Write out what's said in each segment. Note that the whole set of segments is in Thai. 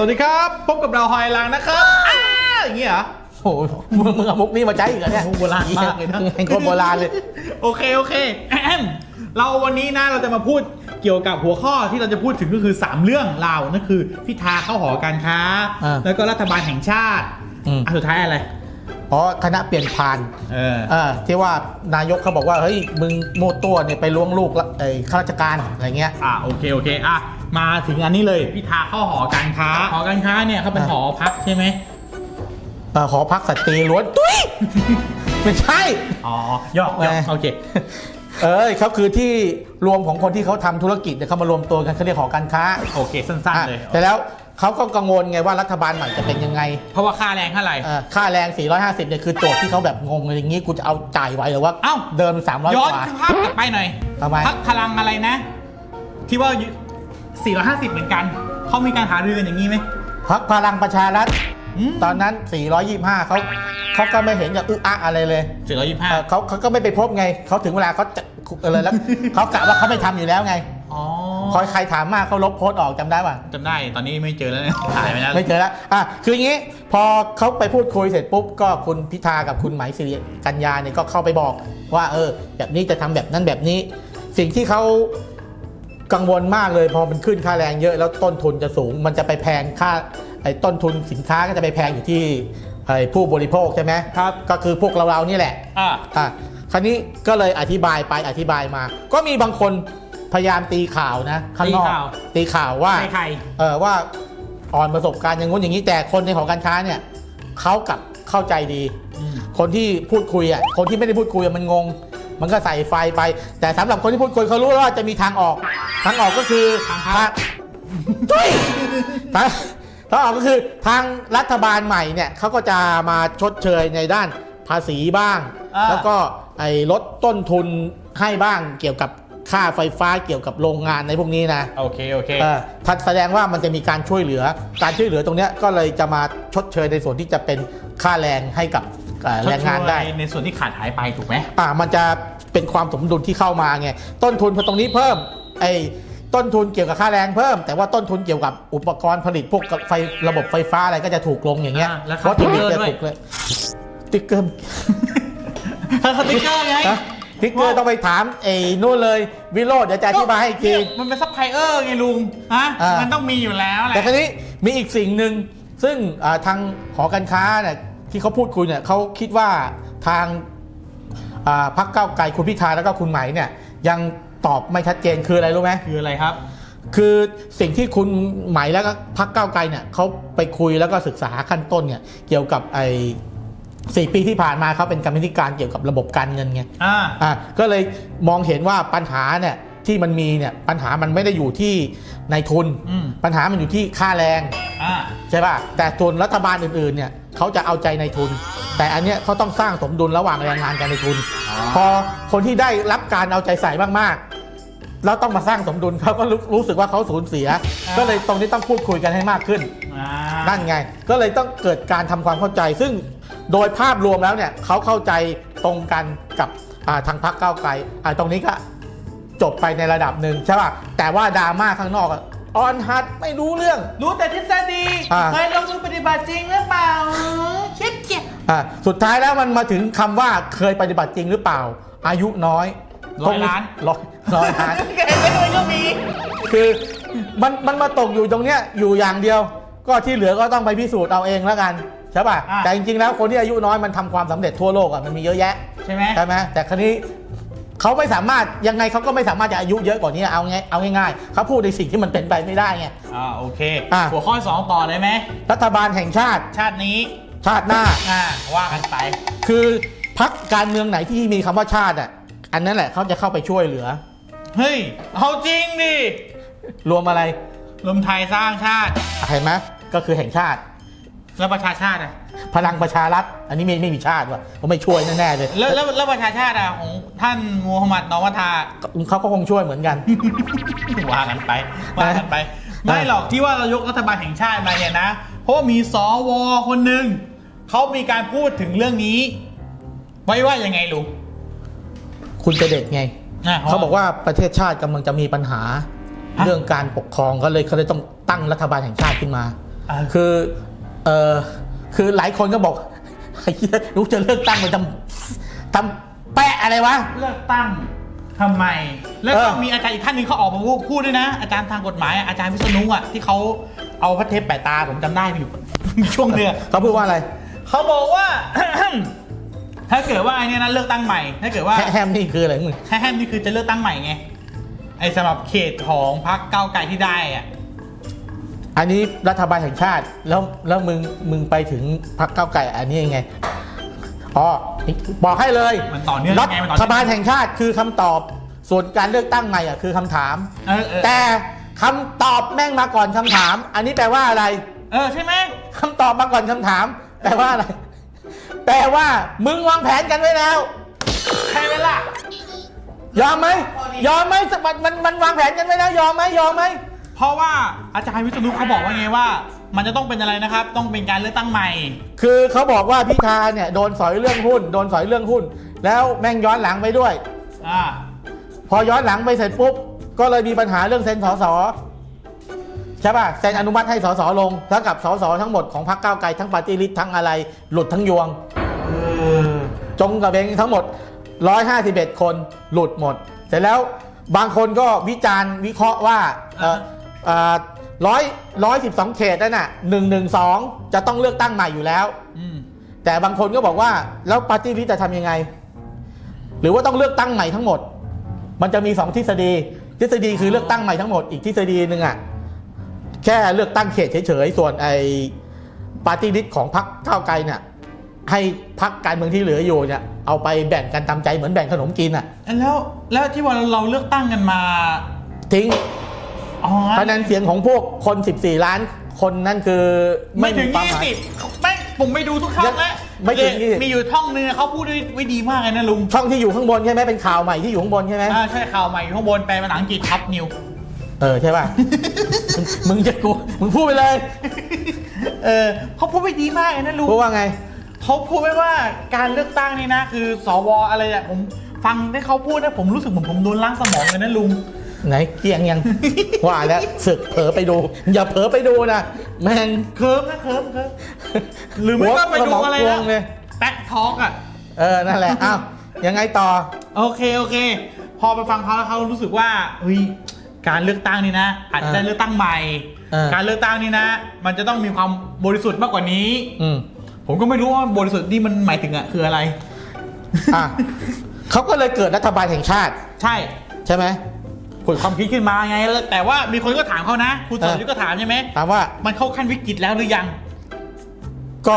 สวัสดีครับ พบกับเราหอยลังนะครับอ้าอย่างนี้เหรอโอ้โหมึงมึงเอามุกนี้มาใช้อีกเหรอเนี่ยมุกโบราณมากเลยนะเป็นคนโบราณเลย โอเคโอเคแอมเราวันนี้นะเราจะมาพูดเกี่ยวกับหัวข้อที่เราจะพูดถึงก็คือ 3 เรื่องราวนั่นคือพิธาเข้าหอการค้า อ่าแล้วก็รัฐบาลแห่งชาติอืมอะสุดท้ายอะไร เพราะคณะเปลี่ยนผ่านเออ เออที่ว่านายกเขาบอกว่าเฮ้ยมึงโมดตัวเนี่ยไปล้วงลูกละไอ้ข้าราชการอะไรเงี้ย อะโอเคโอเคอะ มาถึงอันนี้เลยพิธาเข้าหอการค้า หอการค้าเนี่ยเขาเป็นอะหอพักใช่ไหมเอ่อหอพักสตรีล้วนตุ้ยไม่ใช่ อ๋อยอกยอกแหมโอเคเออเขาคือที่รวมของคนที่เขาทำธุรกิจเนี่ยเขามารวมตัวกันเขาเรียกหอการค้า โอเคสั้นอะๆเลยแต่แล้วเขาก็กังวลไงว่ารัฐบาลใหม่จะเป็นยังไง เพราะว่าค่าแรงเท่าไหร่เอ่อค่าแรง 450เนี่ยคือโจทย์ที่เขาแบบงงเลยอย่างนี้กูจะเอาจ่ายไหวหรือว่าเอ้าเดิม300ย้กอนว่าภาพกลับไปหน่อยทำไมพักพลังอะไรนะ ที่ว่า 450 เหมือนกัน เขามีการหารือกันอย่างนี้ไหม พักพลังประชารัฐอืม ตอนนั้น 425เขาเขาก็ไม่เห็นจะอึะอะอะไรเลยเออ425เขาเขาก็ไม่ไปพบไงเขาถึงเวลาเขาจะอะไรแล้ว เขากะว่าเขาไม่ทำอยู่แล้วไง อ๋อคอยใครถามมากเขาลบโพสต์ออกจำได้ป่ะ จำได้ตอนนี้ไม่เจอแล้วเนี่ยหายไปแล้ว ไม่เจอแล้วอะคืออย่างนี้ พอเขาไปพูดคุยเสร็จปุ๊บ ก็คุณพิธากับคุณไหมายสิริกัญญาเนี่ยก็เข้าไปบอกว่าเออ แบบนี้จะทำแบบนั้นแบบนี้ สิ่งที่เขา กังวลมากเลยพอมันขึ้นค่าแรงเยอะแล้วต้นทุนจะสูง มันจะไปแพงค่าไอ้ต้นทุนสินค้าก็จะไปแพงอยู่ที่ไอ้ผู้บริโภคใช่ไหมครับ ก็คือพวกเราเราๆนี่แหละอะอะคราวนี้ก็เลยอธิบายไปอธิบายมา ก็มีบางคนพยายามตีข่าวนะข้างนอกตีข่าว ตีข่าวว่า ใครใคร เออว่าอ่อนประสบการณ์อย่างงู้นอย่างนี้แต่คนในหอการค้าเนี่ยเขากลับเข้าใจดีอืมคนที่พูดคุยอะคนที่ไม่ได้พูดคุยอะมันงง มันก็ใส่ไฟไป แต่สำหรับคนที่พูดคุยเขารู้ว่าจะมีทางออก ทางออกก็คือทางเข้าตุ้ยทางทางออกก็คือทางรัฐบาลใหม่เนี่ยเขาก็จะมาชดเชยในด้านภาษีบ้าง อ่า แล้วก็ไอ้ลดต้นทุนให้บ้างเกี่ยวกับค่าไฟฟ้าเกี่ยวกับโรงงานในพวกนี้นะ โอเค โอเค เออทัดแสดงว่ามันจะมีการช่วยเหลือ การช่วยเหลือตรงเนี้ยก็เลยจะมาชดเชยในส่วนที่จะเป็นค่าแรงให้กับเอ่อแรงงานได้ชช่วยในส่วนที่ขาดหายไปถูกไหม อ่ามันจะ เป็นความสมดุลที่เข้ามาไงต้นทุนพอตรงนี้เพิ่มไอ้ต้นทุนเกี่ยวกับค่าแรงเพิ่ม แต่ว่าต้นทุนเกี่ยวกับอุปกรณ์ผลิตพวกไฟระบบไฟฟ้าอะไรก็จะถูกลงอย่างเงี้ยอ่าแล้วค่าวัตถุดิบสติ๊กเกอร์จะด้วยถูกเลยสติ๊กเกอร์ สติ๊กเกอร์ไงฮะสติ๊กเกอร์ต้องไปถามไอ้นู่นเลยวิโรจน์เดี๋ยวจะอธิบายให้อีกที เนี่ยมันเป็นซัพพลายเออร์ไงลุงฮะอ่ามั มันต้องมีอยู่แล้วแหละ แต่คราวนี้มีอีกสิ่งหนึ่งซึ่งอ่าทางหอการค้าเนี่ยที่เขาพูดคุยเนี่ยเขาคิดว่าทางอ่า พรรคก้าวไกลคุณพิธาแล้วก็คุณไหมเนี่ยยังตอบไม่ชัดเจนคืออะไรรู้ไหมคืออะไรครับ คือสิ่งที่คุณไหมแล้วก็พรรคก้าวไกลเนี่ยเขาไปคุยแล้วก็ศึกษาขั้นต้นเนี่ยเกี่ยวกับไอ้สี่ปีที่ผ่านมาเขาเป็นกรรมธิการเกี่ยวกับระบบการเงินไงอ่าอะก็เลยมองเห็นว่าปัญหาเนี่ย ที่มันมีเนี่ยปัญหามันไม่ได้อยู่ที่ในายทุน อืม ปัญหามันอยู่ที่ค่าแรง อ่า ใช่ป่ะ แต่ส่วนรัฐบาลอื่นๆ เนี่ยเขาจะเอาใจในายทุน แต่อันเนี้ยเขาต้องสร้างสมดุลระหว่างแรงงานกับในายทุน อ๋อ พอคนที่ได้รับการเอาใจใส่มากๆ แล้วต้องมาสร้างสมดุลเขาก็รู้รู้สึกว่าเขาสูญเสีย ก็เลยตรงนี้ต้องพูดคุยกันให้มากขึ้น อ่านั่นไง ก็เลยต้องเกิดการทำความเข้าใจ ซึ่งโดยภาพรวมแล้วเนี่ยเขาเข้าใจตรงกันกับอ่าทางพรรคก้าวไกลอ่าตรงนี้ก็ จบไปในระดับหนึ่งใช่ป่ะแต่ว่าดราม่าข้างนอกอะออนฮัทไม่รู้เรื่อง รู้แต่ทฤษฎีอ่า เคยลงมือปฏิบัติจริงหรือเปล่าเช็ดเจ็บอ่าสุดท้ายแล้วมันมาถึงคำว่าเคยปฏิบัติจริงหรือเปล่า อายุน้อยร้อยล้านร้อยร้อยล้านแกเห็นไหมมันก็มี คือมันมันมาตกอยู่ตรงเนี้ยอยู่อย่างเดียว ก็ที่เหลือก็ต้องไปพิสูจน์เอาเองแล้วกันใช่ป่ะอะ แต่จริงๆแล้วคนที่อายุน้อยมันทำความสำเร็จทั่วโลกอะมันมีเยอะแยะใช่ไหม ใช่ไหมแต่ครั้นี้ เขาไม่สามารถยังไงเขาก็ไม่สามารถจะอายุเยอะกว่านี้เอาไงเอาง่ายๆเขาพูดในสิ่งที่มันเป็นไปไม่ได้ไง อ่าโอเค อะ หัวข้อสองต่อเลยไหม รัฐบาลแห่งชาติ ชาตินี้ ชาติหน้า อ่าว่ากันไป คือพักการเมืองไหนที่มีคำว่าชาติอะอันนั้นแหละเขาจะเข้าไปช่วยเหลือ เฮ้ย เอาจริงดิรวมอะไรรวมไทยสร้างชาติ เห็นไหมก็คือแห่งชาติ แล้วประชาชาติอะพลังประชารัฐ อันนี้ไม่ไม่มีชาติว่ะเขาไม่ช่วยแน่ๆเลยแล้วแล้วแล้วประชาชาติอะของท่านมูฮัมหมัดนอมัทาเขาก็คงช่วยเหมือนกันว่ากันไปว่ากันไป ไม่หรอกที่ว่าเรายกรัฐบาลแห่งชาติมาเนี่ยนะเพราะว่ามีสวคนหนึ่งเขามีการพูดถึงเรื่องนี้ ไว้ว่ายังไงลุงคุณจะเด็ดไงอะเขาบอกว่าประเทศชาติกำลังจะมีปัญหาฮะเรื่องการปกครองเขาเลยเขาเลยต้องตั้งรัฐบาลแห่งชาติขึ้นมาอ่าคือ เออคือหลายคนก็บอกไอ้เหี้ยลูกจะเลือกตั้งไปทำทำแปะอะไรวะ เลือกตั้งทำไม แล้วก็เออ มีอาจารย์อีกท่านหนึ่งเขาออกมาพูดด้วยนะ อาจารย์ทางกฎหมายอะอาจารย์วิษณุอะที่เขาเอาพระเทปแปะตาผมจำได้มีอยู่ มีช่วงเนื้อ เขาพูดว่าอะไรเขาบอกว่า ถ้าเกิดว่าไอ้เนี่ยนะเลือกตั้งใหม่ถ้าเกิดว่าแฮมนี่คืออะไรของมึง แฮมนี่คือจะเลือกตั้งใหม่ไงไอ้สำหรับเขตของพรรคก้าวไกลที่ได้อะ อันนี้รัฐบาลแห่งชาติแล้วแล้วมึงมึงไปถึงพรรคก้าวไก่อันนี้ยังไงอ๋อบอกให้เลยมันต่อเนื่องรัยังไงมันต่อเนื่ฐองบาลแห่งชาติคือคำตอบ ส่วนการเลือกตั้งใหม่อะคือคำถาม เออเออแต่คำตอบแม่งมาก่อนคำถาม อันนี้แปลว่าอะไร เออใช่ไหมคำตอบมาก่อนคำถาม แปลว่าอะไร แปลว่า มึงวางแผนกันไว้แล้ว ใช่ไหมล่ะ ยอมไหมยอมไหมมันมันมันวางแผนกันไว้แล้ว ยอมไหมยอมไหม เพราะว่าอาจารย์วิษณุเขาบอกว่าไงว่า มันจะต้องเป็นอะไรนะครับ ต้องเป็นการเลือกตั้งใหม่ คือเขาบอกว่าพิธาเนี่ยโดนสอยเรื่องหุ้น โดนสอยเรื่องหุ้น แล้วแม่งย้อนหลังไปด้วย อ่า พอย้อนหลังไปเสร็จปุ๊บ ก็เลยมีปัญหาเรื่องเซ็นสสใช่ป่ะเซ็นอนุมัติให้สสลงเท่ากับสสทั้งหมดของพรรคก้าวไกลทั้งปาร์ตี้ลิสต์ทั้งอะไร หลุดทั้งยวงเออจงกระเบงทั้งหมด 151 คนหลุดหมด เสร็จแล้วบางคนก็วิจารณ์วิเคราะห์ว่าเอ่อเอ่อ ร้อยร้อยสิบสองเขตนั่นน่ะหนึ่งหนึ่งสองจะต้องเลือกตั้งใหม่อยู่แล้ว อืมแต่บางคนก็บอกว่าแล้วปาร์ตี้ลิสต์จะทำยังไง หรือว่าต้องเลือกตั้งใหม่ทั้งหมด มันจะมีสองทฤษฎี ทฤษฎีคือเลือกตั้งใหม่ทั้งหมดอีกทฤษฎีหนึ่งอะแค่เลือกตั้งเขตเฉยๆส่วนไอ้ปาร์ตี้ลิสต์ของพรรคก้าวไกลเนี่ยให้พรรคการเมืองที่เหลืออยู่เนี่ยเอาไปแบ่งกันตามใจเหมือนแบ่งขนมกินอะแล้วแล้วที่ว่าเราเลือกตั้งกันมา ทิ้ง อ๋อ คะแนนเสียงของพวกคน 14 ล้าน คนนั่นคือไม่ถึงความยี่หมายสิบไม่ผมไปดูทุกช่องแล้วไม่ถึงยี่สิบมีอยู่ช่องนึงเขาพูดด้วยไว้ดีมากเลยนะลุง ช่องที่อยู่ข้างบนใช่ไหมเป็นข่าวใหม่ที่อยู่ข้างบนใช่ไหมอ่าใช่ข่าวใหม่อยู่ข้างบนแปลเป็นภาษาอังกฤษครับนิว เออใช่ป่ะมึงมึงจะกูมึงพูดไปเลย เออเขาพูดไว้ดีมากเลยนะลุงพูดว่าไงเขาพูดไว้ว่าการเลือกตั้งนี่นะ คือสวอะไรอะผมฟังได้เขาพูดนะผมรู้สึกเหมือนผมโดนล้างสมองเลยนะลุง ไหนเกียงยัง ว่าแล้วสึกเผลอไปดู อย่าเผลอไปดูนะแม่งเคิร์มนะเคิร์มเคิร์มหรือไม่ก็ไปดูอะไรหัวสมนะงเลยแป๊ะทอกอะเออนั่นแหละอ้าวยังไงต่อ โอเคโอเค พอไปฟังเขาแล้วเขารู้สึกว่าเฮ้ยการเลือกตั้งนี่นะ อาจจะได้เออเลือกตั้งใหม่เออการเลือกตั้งนี่นะ มันจะต้องมีความบริสุทธิ์มากกว่านี้อืมผมก็ไม่รู้ว่าบริสุทธิ์นี่มันหมายถึงอะคืออะไรอะเขาก็เลยเกิดรัฐบาลแห่งชาติ ใช่ ใช่ไหม ผลความคิดขึ้นมาไงแล้วแต่ว่ามีคนก็ถามเขานะคุณสรยุทธ์ก็ถามใช่ไหมถามว่ามันเข้าขั้นวิกฤตแล้วหรือยัง ก็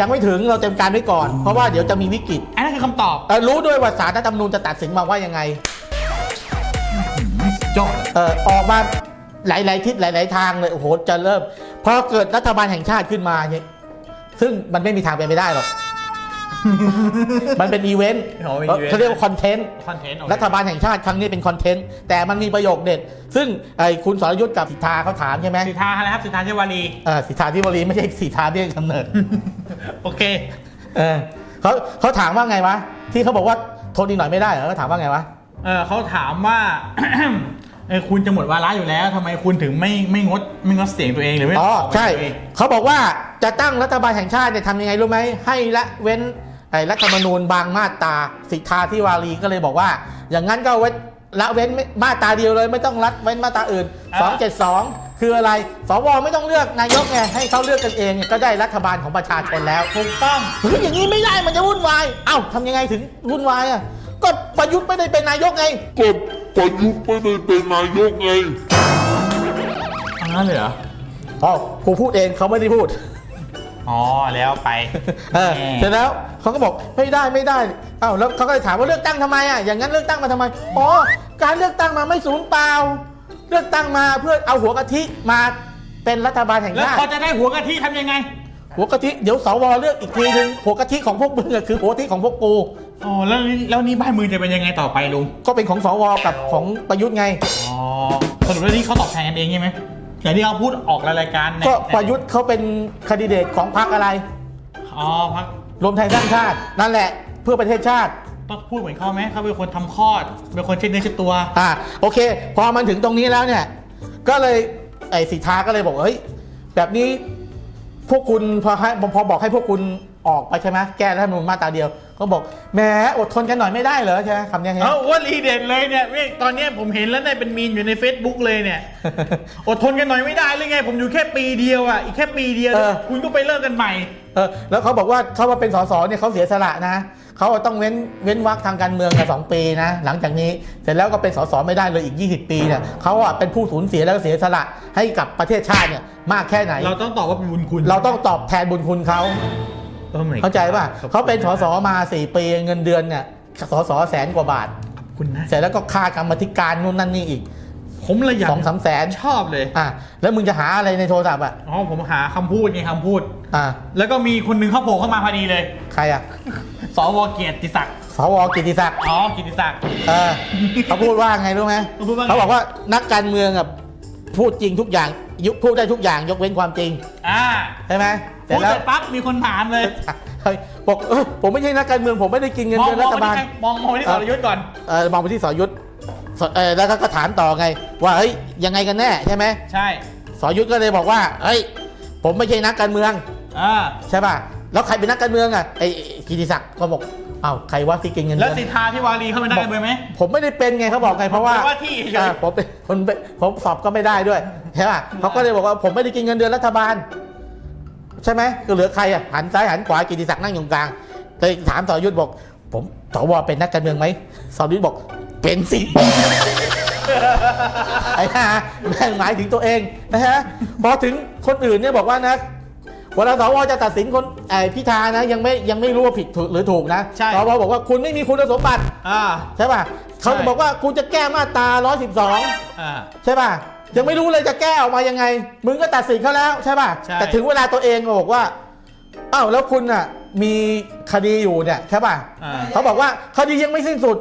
ยังไม่ถึงเราเตรียมการไว้ก่อน เพราะว่าเดี๋ยวจะมีวิกฤตอันนั้นคือคำตอบเอ่อรู้ด้วยว่าสารรัฐธรรมนูญจะตัดสินมาว่ายังไงจบเอ่อออกมาหลาย ๆ ทิศหลาย ๆ ทางเลยโอ้โหจะเริ่มพอเกิดรัฐบาลแห่งชาติขึ้นมาเนี่ยซึ่งมันไม่มีทางเป็นไปได้หรอก มันเป็นอีเวนต์อ๋อเป็นอีเวนต์ เขาเรียกว่าคอนเทนต์ คอนเทนต์รัฐบาลแห่งชาติครั้งนี้เป็นคอนเทนต์ แต่มันมีประโยคเด็ด ซึ่งไอ้คุณสรยุทธ์กับสิทธาเขาถามใช่ไหมสิทธาอะไรครับสิทธาเทวารีเออสิทธาที่บรีไม่ใช่สิทธาที่กำเนิด โอเค เออเขาเขาถามว่าไงวะ ที่เขาบอกว่าทนอีกหน่อยไม่ได้เหรอเขาถามว่าไงวะ เออเขาถามว่า เออคุณจะหมดวาระอยู่แล้วทำไมคุณถึงไม่ไม่งดไม่งดเสียงตัวเองหรือไม่อ๋อ ออกใช่เสียงตัวเองเขาบอกว่าจะตั้งรัฐบาลแห่งชาติเนี่ยทำยังไงรู้ไหม ให้ละเว้น ไอ้รัฐธรรมนูญบางมาตราสิทธาที่วารีก็เลยบอกว่า อย่างนั้นก็เว้นละเว้นมาตราเดียวเลย ไม่ต้องรัดเว้นมาตราอื่น 272 คืออะไรสวไม่ต้องเลือกนายกไงให้เขาเลือกกันเองเนี่ยก็ได้รัฐบาลของประชาชนแล้วถูกต้องเฮ้ยอย่างนี้ไม่ได้มันจะวุ่นวายเอ้าทำยังไงถึงวุ่นวายอะก็ประยุทธ์ไม่ได้เป็นนายกไงก็ประยุทธ์ไม่ได้เป็นนายกไงอันนั้นเลยเหรออ๋อกูพูดเองเขาไม่ได้พูด อ๋อแล้วไปเออแหเสร็มจแล้วเขาก็บอกไม่ได้ไม่ได้เอ้าแล้วเขาก็เลยถามว่าเลือกตั้งทำไมอะอย่างนั้นเลือกตั้งมาทำไมอ๋อการเลือกตั้งมาไม่สูญเปล่า เลือกตั้งมาเพื่อเอาหัวกะทิมาเป็นรัฐบาลแห่งแล้วชาติพอจะได้หัวกะทิทำยังไงหัวกะทิเดี๋ยวสวเลือกอีกทีนึงหัวกะทิของพวกมึงอะคือหัวกะทิของพวกกูอ๋อแล้วนี่แล้วนี่บ้านเมืองจะเป็นยังไงต่อไปลุงก็เป็นของสวกับของประยุทธ์ไงอ๋อสรุปแล้วนี่เขาตอบแทนกันเองใช่ไหม อย่างที่เขาพูดออกรายการในก็ประยุทธ์เขาเป็นคนดิเดตของพรรคอะไร อ๋อพักรวมไทยสร้างชาติ นั่นแหละ เพื่อประเทศชาติ ต้องพูดเหมือนเขาไหมเขาเป็นคนทำคลอด เป็นคนเช็ดเนื้อเช็ดตัว อ่าโอเค พอมันถึงตรงนี้แล้วเนี่ย ก็เลยไอ้สิทธาก็เลยบอกว่าเฮ้ยแบบนี้พวกคุณพอให้พอบอกให้พวกคุณออกไปใช่ไหมแก้รัฐธรรมนูญมาตราเดียว ก็บอกแหมอดทนกันหน่อยไม่ได้เหรอใช่ไหมคำนี้ใช่ไหมเอาว่ารีเด็ดเลยเนี่ยนี่ตอนเนี้ยผมเห็นแล้วในเป็นมีนอยู่ใน Facebook เลยเนี่ย อดทนกันหน่อยไม่ได้เลยไง ผมอยู่แค่ปีเดียวอะอีกแค่ปีเดียวเออคุณก็ไปเลิกกันใหม่ เออแล้วเขาบอกว่าเขามาเป็นสสเนี่ยเขาเสียสละนะเขาต้องเว้นเว้นวรรคทางการเมืองกันสองปีนะ หลังจากนี้เสร็จแล้วก็เป็นสสไม่ได้เลยอีก 20 ปีเนี่ยเขาอะเป็นผู้สูญเสียแล้วก็เสียสละให้กับประเทศชาติเนี่ยมากแค่ไหน เราต้องตอบว่าเป็นบุญคุณ เราต้องตอบแทนบุญคุณเขา โอ้ my เข้าใจป่ะขอบคุณเขาเป็นสสมา4ปีเงินเดือนเนี่ยสสแสนกว่าบาท ขอบคุณนะ เสร็จแล้วก็ค่ากรรมธิการนู่นนั่นนี่อีกผมละอยากสองสามแสนชอบเลย อะแล้วมึงจะหาอะไรในโทรศัพท์อะอ๋อ ผมหาคำพูดไงคำพูด อะแล้วก็มีคนหนึงเขาโผล่เข้ามาพอดีเลย ใครอะสวเกียรติศักดิ์ สวกิติศักดิ์อ๋อ กิติศักดิ์ เออเขาพูดว่าไงรู้ไหมเขาพูดว่าไง เขาบอกว่านักการเมืองอะพูดจริงทุกอย่าง ยุพูดได้ทุกอย่างยกเว้นความจริงอ่าใช่ไหมพูดเสร็จปั๊บมีคนถามเลยเฮ้ยบอกเออผมไม่ใช่นักการเมืองผมไม่ได้กินเงินมองเดือนมรัองฐไปบาล ที่ใครมองมองไปที่สรยุทธ์ก่อน เออมองไปที่สอยุทธสเออแล้วก็ก็ถามต่อไง ว่าเฮ้ยยังไงกันแน่ใช่ไหมใช่สอยุทธก็เลยบอกว่าเฮ้ยผมไม่ใช่นักการเมืองอ่าใช่ป่ะแล้วใครเป็นนักการเมืองอะไอ้ไอ้กิติศักดิ์ก็บอก อ้าวใครว่าที่กินเงินแล้วเดือนสิทธาที่วารีเขาเป็นนักการเมืองไหม ผมไม่ได้เป็นไงเขาบอกไงเพราะว่าแต่ว่าที่เฉย อ่าผมเป็นคนเป็นผมสอบก็ไม่ได้ด้วยใช่ป่ะเขาก็เลยบอกว่าผมไม่ได้กินเงินเดือนรัฐบาล ใช่ไหมก็เหลือใครอะหันซ้ายหันขวากิติศักดิ์นั่งอยู่กลางเลยถามสรยุทธบอก ผมสวเป็นนักการเมืองไหมสรยุทธบอกเป็นสิ ไอ้ห่าแม่งหมายถึงตัวเองนะฮะพอถึงคนอื่นเนี่ยบอกว่านะ เวลาสวจะตัดสินคนไอ้พิธานะยังไม่ยังไม่รู้ว่าผิดถูกหรือถูกนะใช่สวบอกว่าคุณไม่มีคุณสมบัติอ่าใช่ป่ะเขาจะบอกว่ากูจะแก้มาตรา112อ่าใช่ป่ะยังไม่รู้เลยจะแก้ออกมายังไง มึงก็ตัดสินเขาแล้วใช่ป่ะใช่แต่ถึงเวลาตัวเองก็บอกว่าอ้าวแล้วคุณอะมีคดีอยู่เนี่ยใช่ป่ะอ่าเขาบอกว่าคดียังไม่สิ้นสุด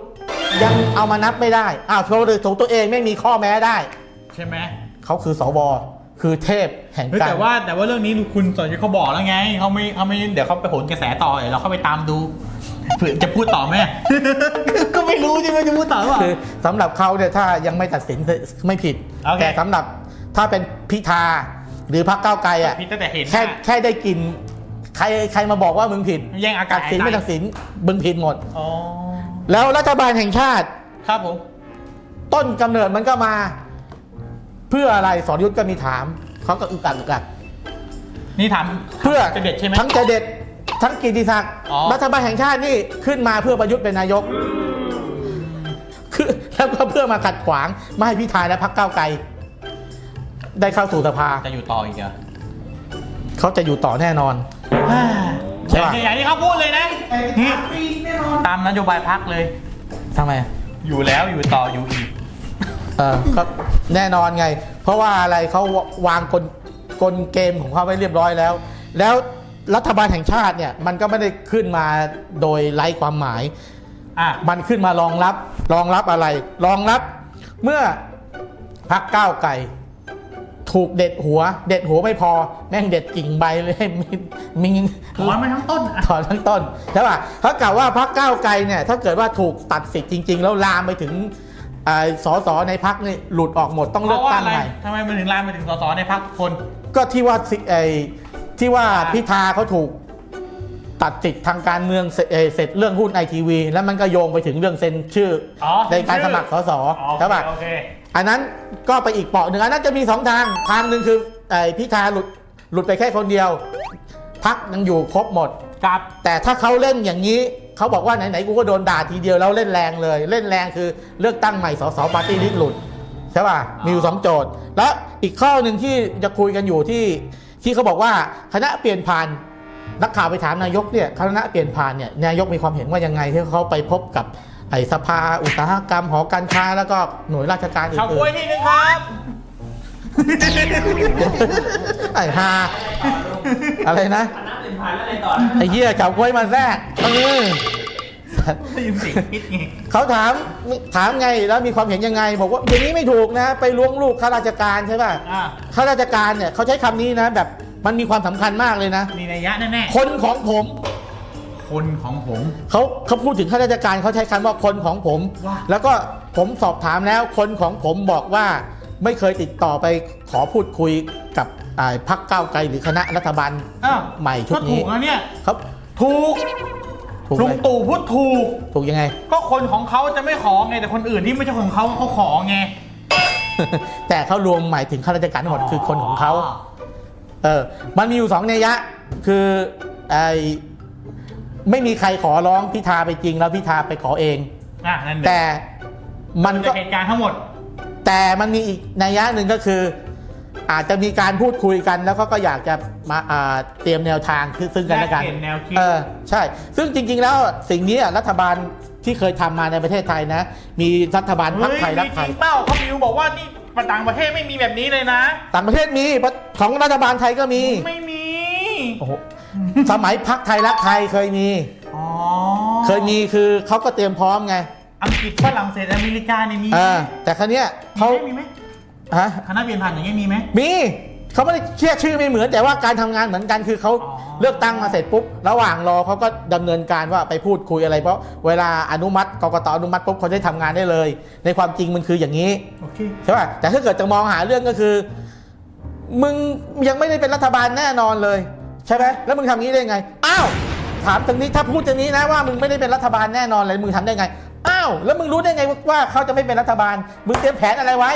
ยังเอามานับไม่ได้อ้าวโทรเลยของตัวเองไม่มีข้อแม้ได้ ใช่ไหมเขาคือสว คือเทพแห่งเฮ้ยการแต่ว่าแต่ว่าเรื่องนี้คุณสรยุทธ์เขาบอกแล้วไงเขาไม่เขาไม่เดี๋ยวเขาไปโหนกระแสต่อเดี๋ยวเราเข้าไปตามดูเผื่อจะพูดต่อไหมก็ไม่รู้ใช่ไหมจะพูดต่อหรือเปล่าคือสำหรับเขาเนี่ยถ้ายังไม่ตัดสินไม่ผิดโอเคแต่สำหรับถ้าเป็นพิธาหรือพรรคก้าวไกลอะผิดตั้งแต่เห็นแค่น่ะแค่ได้กลินใครใครมาบอกว่ามึงผิดแย่งอากาศตัดสินหายใจไม่ตัดสินมึงผิดหมดอ๋อแล้วรัฐบาลแห่งชาติครับผมต้นกำเนิดมันก็มาเพื่ออะไรสรยุทธ์ก็มีถาม เขาก็อึกอักอึกอักนี่ถามเพื่อจะเด็ดใช่ไหม ทั้งจะเด็ดทั้งกิติศักดิ์อ๋อ รัฐบาลแห่งชาตินี่ขึ้นมาเพื่อประยุทธ์เป็นนายกคือแล้วก็เพื่อมาขัดขวางไม่ให้พิธาและพรรคก้าวไกล ได้เข้าสู่สภาจะอยู่ต่ออีกเหรอเขาจะอยู่ต่อแน่นอน ใช่ปะ อย่างที่เขาพูดเลยนะนี่ตามนโยบายพักเลย ทำไม อยู่แล้วอยู่ต่ออยู่อีก เออก็แน่นอนไง เพราะว่าอะไรเขาวางกลกลเกมของเขาไว้เรียบร้อยแล้ว แล้วรัฐบาลแห่งชาติเนี่ยมันก็ไม่ได้ขึ้นมาโดยไร้ความหมาย อะมันขึ้นมารองรับรองรับอะไร รองรับเมื่อพักก้าวไก่ ถูกเด็ดหัว เด็ดหัวไม่พอแม่งเด็ดกิ่งใบเลยมีมีถอนมาทั้งต้นอะถอนทั้งต้นใช่ป่ะถ้ากล่าวว่าพักก้าวไกลเนี่ยถ้าเกิดว่าถูกตัดสิทธิ์จริง ๆ แล้วลามไปถึง อ่าสสในพักนี่หลุดออกหมดต้องเพเลือกราะว่าตั้งอะไรใหม่ทำไมมันถึงลามไปถึงสสในพักคน ก็ที่ว่าสิไอ้ที่ว่าอ่าพิธาเขาถูกตัดสิทธิ์ทางการเมืองเสร็จเอ่อเสร็จเรื่องหุ้นไอทีวีแล้วมันก็โยงไปถึงเรื่องเซ็นชื่อออในการสมัครสสอ๋อใช่ป่ะโอเคอันนั้นก็ไปอีกเปาะหนึ่งอันนั้นจะมีสองทางทางหนึ่งคือไอ้พิธาหลุดหลุดไปแค่คนเดียวพักยังอยู่ครบหมดกับแต่ถ้าเขาเล่นอย่างนี้ เขาบอกว่าไหนๆกูก็โดนด่าทีเดียวแล้วเล่นแรงเลย เล่นแรงคือเลือกตั้งใหม่สสปาร์ตี้ลิสต์หลุดใช่ป่ะมีอยู่สองโจทย์ แล้วอีกข้อหนึ่งที่จะคุยกันอยู่ที่ที่เขาบอกว่าคณะเปลี่ยนผ่านนักข่าวไปถามนายกเนี่ยคณะเปลี่ยนผ่านเนี่ยนายกมีความเห็นว่ายังไงที่เขาไปพบกับไอ้สภาอุตสาหกรรมหอการค้าแล้วก็หน่วยราชการอื่ข่าวนกล้วยทีนึงครับๆไอ้ฮาอะไรนะคณะ เป็นพันแล้วอะไรต่อนะไอ้เหี้ยเฉาก้วยมาแทรกเออได้ยินเสียงพิษไงเขาถามถามไงแล้วมีความเห็นยังไงบอกว่าอย่างนี้ไม่ถูกนะ ไปล้วงลูกข้าราชการใช่ป่ะอะข้าราชการเนี่ยเขาใช้คำนี้นะ แบบมันมีความสำคัญมากเลยนะ มีนัยยะแน่คนของผมๆคนของผม เขาเขาพูดถึงข้าราชการเขาใช้คำว่าคนของผม ว่า แล้วก็ผมสอบถามแล้วคนของผมบอกว่า ไม่เคยติดต่อไปขอพูดคุยกับอ่า พักก้าวไกลหรือคณะรัฐบาลอ้าวใหม่ชุดก็นี้ถูกนะเนี่ยเขาถูกถูกลุไหมงตู่พูดถูก ถูกยังไง ก็คนของเขาจะไม่ขอไงแต่คนอื่นที่ไม่ใช่ของเขาเขาขอไงแต่เขารวมหมายถึงข้าราชการทั้งหมดคือคนของเขาเออมันมีอยู่สองนัยยะคือไอไม่มีใครขอร้องพิธาไปจริงแล้วพิธาไปขอเอง อะนั่นแต่มันก็ก็เหตุการณ์ทั้งหมด แต่มันมีอีกนัยยะหนึ่งก็คือ อาจจะมีการพูดคุยกันแล้วก็ก็อยากจะมาอ่าเตรียมแนวทางคือซึ่งกันและกัน แลกเปลี่ยนแนวคิด เออใช่ ซึ่งจริง ๆ แล้วสิ่งนี้อะรัฐบาลที่เคยทำมาในประเทศไทยนะ มีรัฐบาลพรรคเฮ้ยไทยรักมีไทจยริงเปล่าเขามิวบอกว่านี่ต่างประเทศไม่มีแบบนี้เลยนะ ต่างประเทศมีของรัฐบาลไทยก็มีไม่มี โอ้โหสมัยพักไทยรักไทยเคยมี อ๋อเคยมีคือเขาก็เตรียมพร้อมไงอังกฤษฝรั่งเศสอเมริกาเนี่ยมีเออแต่ครั้นี้ยเขามีไหม ฮะคณะเปลี่ยนผ่านอย่างเงี้ยมีไหม มีเขาไม่ได้เชื่อชื่อไม่เหมือนแต่ว่าการทำงานเหมือนกันคือเขาอ๋อ เลือกตั้งมาเสร็จปุ๊บ ระหว่างรอเขาก็ดำเนินการว่าไปพูดคุยอะไร เพราะเวลาอนุมัติกกตอนุมัติปุ๊บเขาได้ทำงานได้เลย ในความจริงมันคืออย่างนี้ โอเค ใช่ป่ะแต่ถ้าเกิดจะมองหาเรื่องก็คือ มึงยังไม่ได้เป็นรัฐบาลแน่นอนเลย ใช่ไหมแล้วมึงทำงี้ได้ไง อ้าวถามตรงนี้ถ้าพูดตรงนี้นะว่ามึงไม่ได้เป็นรัฐบาลแน่นอนเลยมึงทำได้ไง อ้าวแล้วมึงรู้ได้ไงว่าเขาจะไม่เป็นรัฐบาล มึงเตรียมแผนอะไรไว้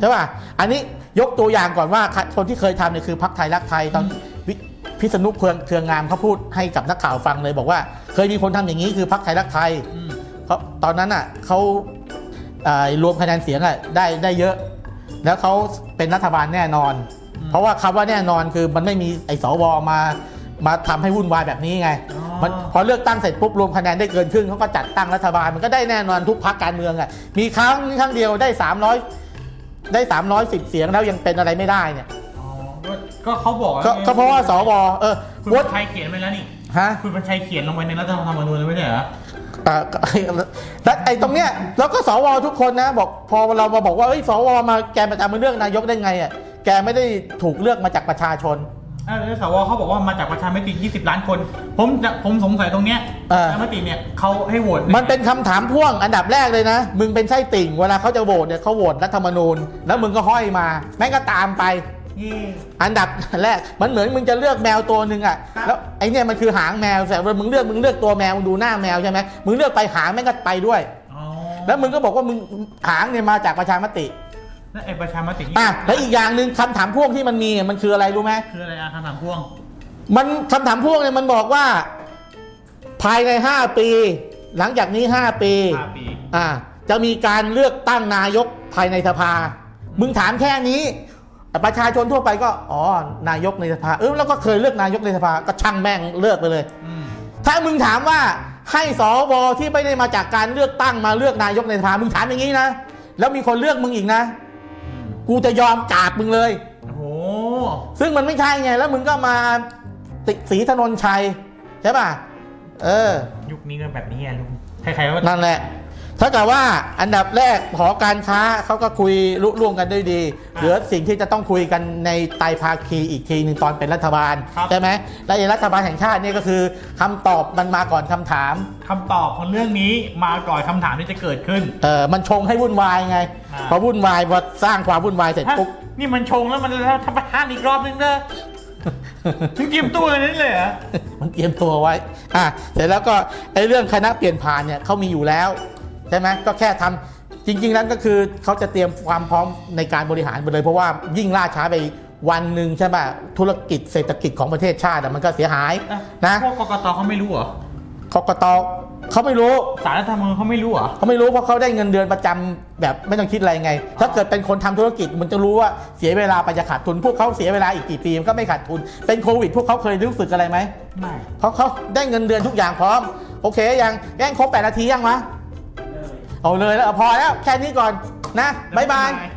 ใช่ป่ะ อันนี้ยกตัวอย่างก่อนว่าคนที่เคยทำเนี่ยคือพักไทยรักไทยตอนวิพิษณุเครืองเครืองามเขาพูดให้กับนักข่าวฟังเลยบอกว่า เคยมีคนทำอย่างนี้คือพักไทยรักไทยอืมเขาตอนนั้นอะเขาเอ่อรวมคะแนนเสียงอะได้ได้เยอะ แล้วเขาเป็นรัฐบาลแน่นอน เพราะว่าคำว่าแน่นอนคือมันไม่มีไอ้สวมามาทำให้วุ่นวายแบบนี้ไงอ๋อมันพอเลือกตั้งเสร็จปุ๊บรวมคะแนนได้เกินครึ่งเขาก็จัดตั้งรัฐบาลมันก็ได้แน่นอนทุกพรรคการเมืองอะมีครั้งครั้งเดียวได้ 300 ได้ 310 เสียงแล้วยังเป็นอะไรไม่ได้เนี่ย อ๋อก็เขาบอกก็ก็เพราะว่าสวเออคุณวบัดญชัยเขียนไปแล้วนี่ ฮะ คุณบัญชัยเขียนลงไปในรัฐธรรมนูญเลยไม่ใช่เหรอ เอ่อก็ แล้วไอ้ตรงเนี้ยแล้วก็สวทุกคนนะ บอกพอเรามาบอกว่าเอ้ยสวมาแกมาจะมาเลือกนายกได้ไงอะแกไม่ได้ถูกเลือกมาจากประชาชนเออ แล้วสวเขาบอกว่ามาจากประชามติ 20 ล้านคน ผมจะผมสงสัยตรงเนี้ยเออประชามติเนี่ยเขาให้โหวตมันเป็นคำถามพ่วงอันดับแรกเลยนะ มึงเป็นไส้ติ่งเวลาเขาจะโหวตเนี่ยเขาโหวตรัฐธรรมนูญ แล้วมึงก็ห้อยมา แม่งก็ตามไป เย่อันดับแรกมันเหมือนมึงจะเลือกแมวตัวหนึ่งอะครับแล้วไอเนี่ยมันคือหางแมวแต่ว่ามึงเลือกมึงเลือกตัวแมวมึงดูหน้าแมวใช่ไหมมึงเลือกไปหางแม่งก็ไปด้วย อ๋อแล้วมึงก็บอกว่ามึงหางเนี่ยมาจากประชามติ แล้วไอ้ประชามติอะแล้วอีกอย่างหนึ่งคำถามพ่วงที่มันมีอะมันคืออะไรรู้ไหมคืออะไรอะคำถามพ่วง มันคำถามพ่วงเนี่ยมันบอกว่า ภายใน 5 ปี หลังจากนี้ 5 ปี5ปี อ่าจะมีการเลือกตั้งนายกภายในสภา มึงถามแค่นี้ ประชาชนทั่วไปก็ อ๋อ นายกในสภา เออแล้วก็เคยเลือกนายกในสภา ก็ช่างแม่งเลือกไปเลย อืมถ้ามึงถามว่าให้สวที่ไม่ได้มาจากการเลือกตั้งมาเลือกนายกในสภา มึงถามอย่างนี้นะ แล้วมีคนเลือกมึงอีกนะ กูจะยอมกราบมึงเลย โอ้โหซึ่งมันไม่ใช่ไง แล้วมึงก็มาติสีถนนชัย ใช่ป่ะ เออ ยุคนี้ก็แบบนี้ไงลุงใครๆก็นั่นแหละ ถ้ากับว่าอันดับแรกหอการค้าเขาก็คุยลุล่วงกันด้วยดี เหลือสิ่งที่จะต้องคุยกันในไตรภาคีอีกทีหนึ่งตอนเป็นรัฐบาลใช่ไหมและไอ้รัฐบาลแห่งชาติเนี่ยก็คือคำตอบมันมาก่อนคำถามคำตอบของเรื่องนี้มาก่อนคำถามที่จะเกิดขึ้นเออมันชงให้วุ่นวายไงอ่าพอวุ่นวายพอสร้างความวุ่นวายเสร็จฮะปุ๊บนี่มันชงแล้วมันแล้วทำประทานอีกรอบนึงเด้อถึงกิมตัวเลยนี่เลยเหรอมันเตรียมตัวไว้อะเสร็จแล้วก็ไอ้เรื่องคณะเปลี่ยนผ่านเนี่ยเขามีอยู่แล้ว ใช่ไหมก็แค่ทำจริงๆนั้นก็คือเขาจะเตรียมความพร้อมในการบริหารไปเลย เพราะว่ายิ่งล่าช้าไปวันหนึ่งใช่ไหมธุรกิจเศรษฐกิจของประเทศชาติอะมันก็เสียหายนะพวกกกตเขาไม่รู้เหรอกกตเขาไม่รู้สารรัฐธรรมนูญเขาไม่รู้เหรอเขาไม่รู้เพราะเขาได้เงินเดือนประจำแบบไม่ต้องคิดอะไรไง ถ้าเกิดเป็นคนทำธุรกิจมันจะรู้ว่าเสียเวลาไปจะขาดทุน พวกเขาเสียเวลาอีกกี่ปีมันก็ไม่ขาดทุน เป็นโควิด พวกเขาเคยรู้สึกอะไรไหมไม่เพราะเขาได้เงินเดือนทุกอย่างพร้อม โอเคยังแย่งครบแปดนาทียังวะ เอาเลยแล้วเอาพอแล้วแค่นี้ก่อนนะบายบายบ๊ายบาย